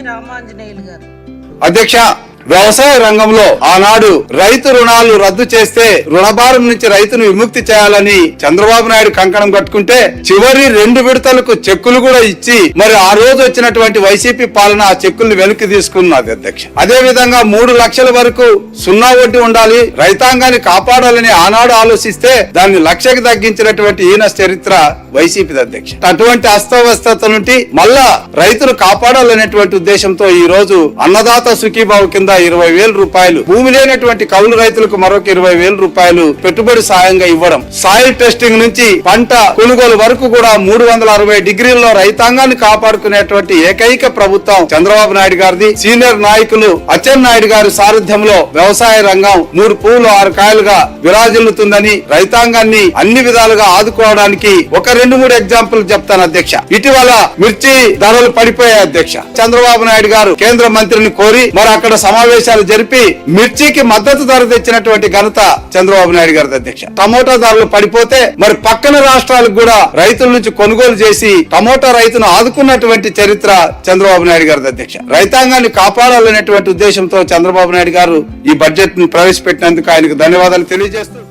రామాంజనేయులు గారు. అధ్యక్ష వ్యవసాయ రంగంలో ఆనాడు రైతు రుణాలు రద్దు చేస్తే రుణభారం నుంచి రైతును విముక్తి చేయాలని చంద్రబాబు నాయుడు కంకణం కట్టుకుంటే చివరి రెండు విడతలకు చెక్కులు కూడా ఇచ్చి మరి ఆ రోజు వచ్చినటువంటి వైసీపీ పాలన ఆ చెక్కుల్ని వెనక్కి తీసుకున్నది అధ్యక్ష. అదే విధంగా మూడు లక్షల వరకు సున్నా వడ్డీ ఉండాలి రైతాంగాన్ని కాపాడాలని ఆనాడు ఆలోచిస్తే దాన్ని లక్షకి తగ్గించినటువంటి ఈయన చరిత్ర వైసీపీ అధ్యక్ష. అటువంటి అస్తవ్యస్తత నుండి మళ్ళా రైతును కాపాడాలనేటువంటి ఉద్దేశంతో ఈ రోజు అన్నదాత సుఖీభావ కింద ఇరవై వేల రూపాయలు. భూమి లేనటువంటి కౌలు రైతులకు మరొక ఇరవై వేల రూపాయలు పెట్టుబడి సాయంగా ఇవ్వడం. సాయిల్ టెస్టింగ్ నుంచి పంట కొనుగోలు వరకు కూడా మూడు వందల అరవై డిగ్రీల్లో రైతాంగాన్ని కాపాడుకునేటువంటి ఏకైక ప్రభుత్వం చంద్రబాబు నాయుడు గారిది. సీనియర్ నాయకులు అచ్చెన్ నాయుడు గారి సారథ్యంలో వ్యవసాయ రంగం మూడు పూలు ఆరు కాయలుగా విరాజిల్లుతుందని రైతాంగాన్ని అన్ని విధాలుగా ఆదుకోవడానికి ఒక రెండు మూడు ఎగ్జాంపుల్ చెప్తాను అధ్యక్ష. ఇటీవల మిర్చి ధరలు పడిపోయాయి అధ్యక్ష. చంద్రబాబు నాయుడు గారు కేంద్ర మంత్రిని కోరి మరి అక్కడ సమావేశాలు జరిపి మిర్చికి మద్దతు ధర తెచ్చినటువంటి ఘనత చంద్రబాబు నాయుడు గారి అధ్యక్ష. టమోటా ధరలు పడిపోతే మరి పక్కన రాష్ట్రాలకు కూడా రైతుల నుంచి కొనుగోలు చేసి టమోటా రైతును ఆదుకున్నటువంటి చరిత్ర చంద్రబాబు నాయుడు గారి అధ్యక్ష. రైతాంగాన్ని కాపాడాలనేటువంటి ఉద్దేశంతో చంద్రబాబు నాయుడు గారు ఈ బడ్జెట్ను ప్రవేశపెట్టినందుకు ఆయనకు ధన్యవాదాలు తెలియజేస్తూ